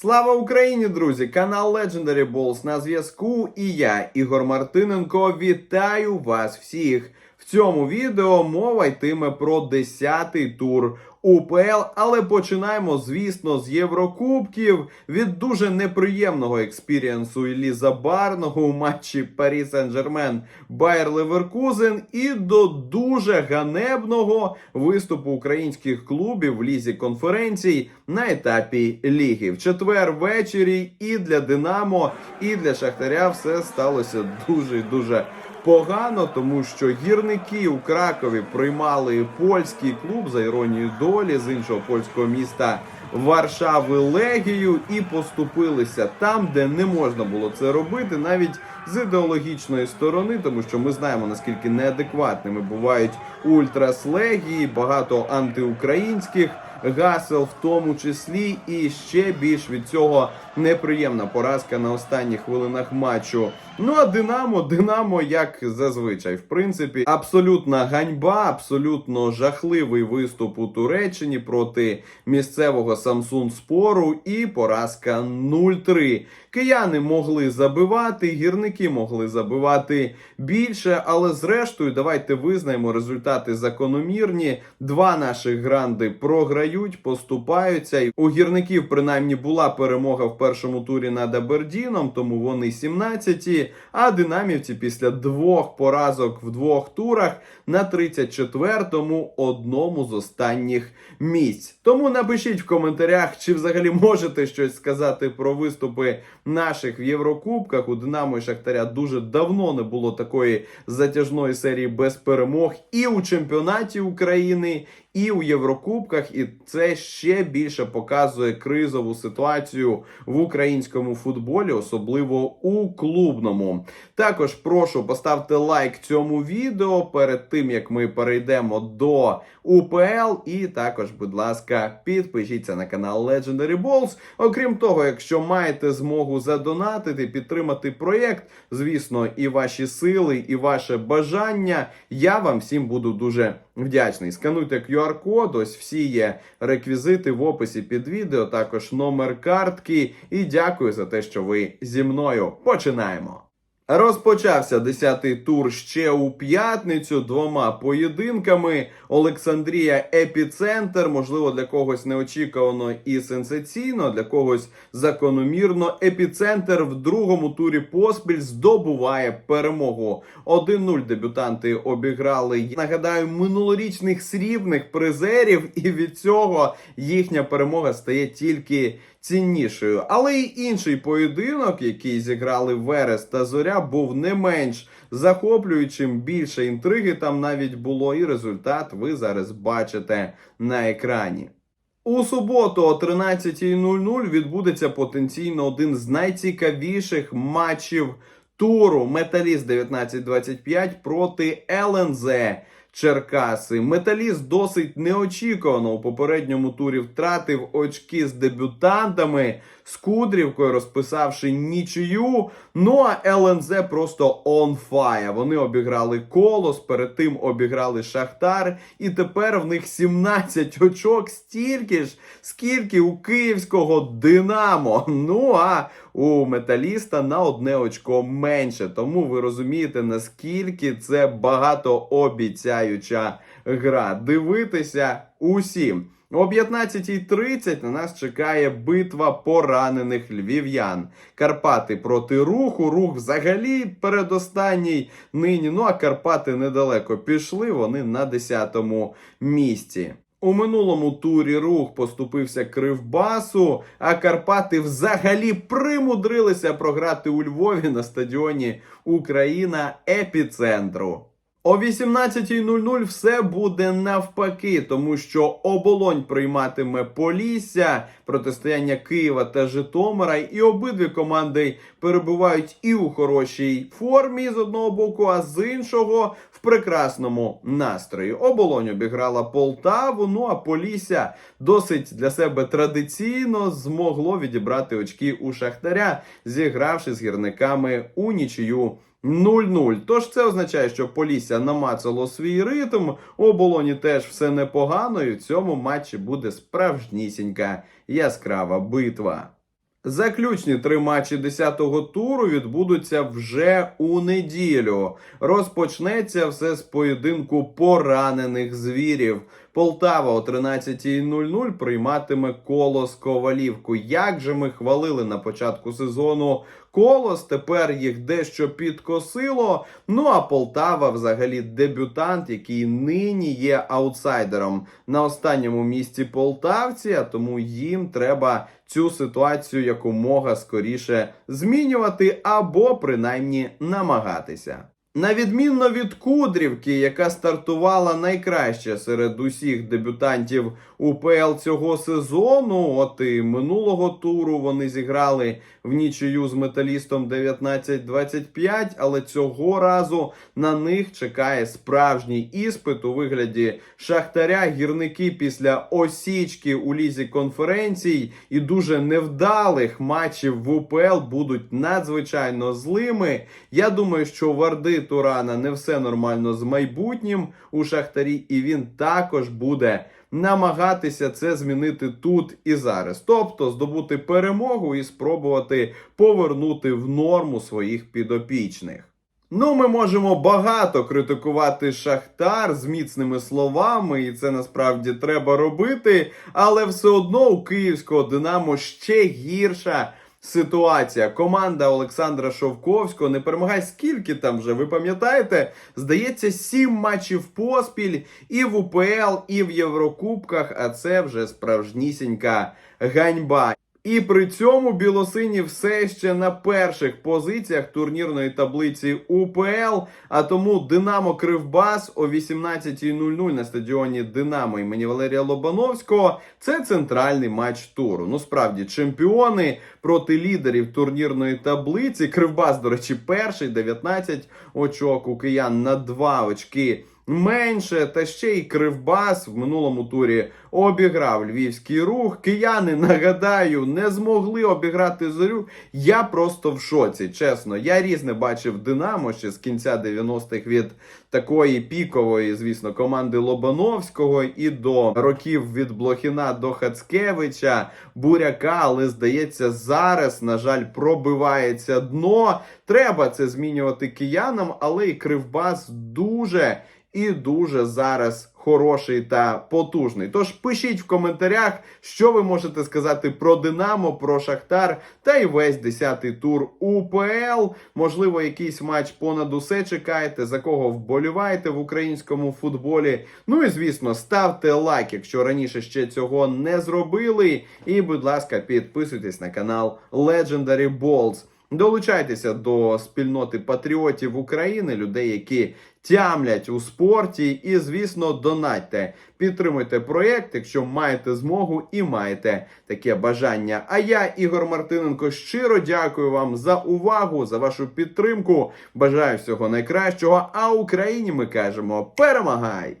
Слава Україні, друзі! Канал Legendary Balls на зв'язку. І я, Ігор Мартиненко, вітаю вас всіх. Цьому відео мова йтиме про 10-й тур УПЛ, але починаємо, звісно, з Єврокубків від дуже неприємного експірієнсу Іллі Забарного у матчі Парі Сен-Жермен Байер Леверкузен і до дуже ганебного виступу українських клубів в лізі конференцій на етапі ліги. В четвер ввечері і для Динамо, і для Шахтаря все сталося дуже дуже погано, тому що гірники у Кракові приймали польський клуб за іронією долі з іншого польського міста. Варшави Легію і поступилися там, де не можна було це робити, навіть з ідеологічної сторони, тому що ми знаємо наскільки неадекватними бувають ультрас Легії, багато антиукраїнських гасел, в тому числі, і ще більш від цього неприємна поразка на останніх хвилинах матчу. Ну а Динамо, Динамо, як зазвичай, в принципі, абсолютна ганьба, абсолютно жахливий виступ у Туреччині проти місцевого Самсун Спору і поразка 0-3. Кияни могли забивати, гірники могли забивати більше, але зрештою, давайте визнаємо результати закономірні. Два наших гранди програють, поступаються. У гірників принаймні була перемога в першому турі над Абердіном, тому вони 17-ті. А динамівці після двох поразок в двох турах на 34-му одному з останніх місць. Тому напишіть в коментарях, чи взагалі можете щось сказати про виступи наших в Єврокубках. У Динамо і Шахтаря дуже давно не було такої затяжної серії без перемог і у чемпіонаті України, і у Єврокубках. І це ще більше показує кризову ситуацію в українському футболі, особливо у клубному. Також прошу поставте лайк цьому відео перед тим як ми перейдемо до УПЛ. І також, будь ласка, підпишіться на канал Legendary Balls. Окрім того, якщо маєте змогу задонатити, підтримати проєкт, звісно, і ваші сили, і ваше бажання, я вам всім буду дуже вдячний. Скануйте QR-код, ось всі є реквізити в описі під відео, також номер картки. І дякую за те, що ви зі мною. Починаємо. Розпочався 10-й тур ще у п'ятницю двома поєдинками. Олександрія епіцентр, можливо, для когось неочікувано і сенсаційно, для когось закономірно. Епіцентр в другому турі поспіль здобуває перемогу. 1-0 дебютанти обіграли. Нагадаю, минулорічних срібних призерів, і від цього їхня перемога стає тільки ціннішою. Але й інший поєдинок, який зіграли Верес та Зоря, був не менш захоплюючим. Більше інтриги там навіть було, і результат ви зараз бачите на екрані. У суботу о 13.00 відбудеться потенційно один з найцікавіших матчів туру Металіст 1925 проти ЛНЗ. Черкаси. Металіст досить неочікувано у попередньому турі втратив очки з дебютантами з Кудрівкою, розписавши нічию. Ну а ЛНЗ просто on fire. Вони обіграли колос, перед тим обіграли Шахтар, і тепер в них 17 очок, стільки ж, скільки у київського Динамо. Ну а у металіста на одне очко менше. Тому ви розумієте, наскільки це багатообіцяюча гра. Дивитися усім. О 15.30 на нас чекає битва поранених львів'ян. Карпати проти руху. Рух взагалі передостанній нині. Ну а Карпати недалеко пішли. Вони на 10-му місці. У минулому турі рух поступився Кривбасу, а Карпати взагалі примудрилися програти у Львові на стадіоні Україна епіцентру. О 18.00 все буде навпаки, тому що оболонь прийматиме Полісся, протистояння Києва та Житомира, і обидві команди перебувають і у хорошій формі з одного боку, а з іншого в прекрасному настрої. Оболонь обіграла Полтаву. Ну а Полісся досить для себе традиційно змогло відібрати очки у Шахтаря, зігравши з гірниками у нічию. 0-0. Тож це означає, що Полісся намацало свій ритм. У оболоні теж все непогано, і в цьому матчі буде справжнісінька яскрава битва. Заключні три матчі 10-го туру відбудуться вже у неділю. Розпочнеться все з поєдинку поранених звірів. Полтава о 13.00 прийматиме колос Ковалівку. Як же ми хвалили на початку сезону колос, тепер їх дещо підкосило. Ну а Полтава, взагалі, дебютант, який нині є аутсайдером на останньому місці полтавці, а тому їм треба цю ситуацію якомога скоріше змінювати або принаймні намагатися. На відмінно від Кудрівки, яка стартувала найкраще серед усіх дебютантів УПЛ цього сезону. От і минулого туру вони зіграли в нічию з металістом 19-25, але цього разу на них чекає справжній іспит у вигляді шахтаря. Гірники після осічки у лізі конференцій і дуже невдалих матчів в УПЛ будуть надзвичайно злими. Я думаю, що Варди Турана не все нормально з майбутнім у Шахтарі, і він також буде намагатися це змінити тут і зараз. Тобто здобути перемогу і спробувати повернути в норму своїх підопічних. Ну, ми можемо багато критикувати Шахтар з міцними словами, і це насправді треба робити. Але все одно у київського Динамо ще гірша ситуація. Команда Олександра Шовковського не перемагає скільки там вже. Ви пам'ятаєте? Здається, сім матчів поспіль і в УПЛ, і в Єврокубках. А це вже справжнісінька ганьба. І при цьому білосині все ще на перших позиціях турнірної таблиці УПЛ. А тому Динамо Кривбас о 18.00 на стадіоні Динамо імені Валерія Лобановського. Це центральний матч туру. Ну справді чемпіони проти лідерів турнірної таблиці. Кривбас, до речі, перший 19 очок у киян на 2 очки. Менше та ще й Кривбас в минулому турі обіграв львівський рух. Кияни, нагадаю, не змогли обіграти зорю. Я просто в шоці. Чесно, я різне бачив Динамо ще з кінця 90-х від такої пікової, звісно, команди Лобановського і до років від Блохіна до Хацкевича, Буряка. Але здається, зараз, на жаль, пробивається дно. Треба це змінювати киянам, але і Кривбас дуже і дуже зараз хороший та потужний. Тож пишіть в коментарях, що ви можете сказати про Динамо, про Шахтар та й весь 10-й тур УПЛ. Можливо, якийсь матч понад усе чекаєте, за кого вболіваєте в українському футболі. Ну і звісно, ставте лайк, якщо раніше ще цього не зробили. І, будь ласка, підписуйтесь на канал Legendary Balls. Долучайтеся до спільноти патріотів України, людей, які тямлять у спорті, і, звісно, донатьте. Підтримуйте проєкт, якщо маєте змогу і маєте таке бажання. А я, Ігор Мартиненко, щиро дякую вам за увагу, за вашу підтримку. Бажаю всього найкращого. А Україні ми кажемо: перемагай!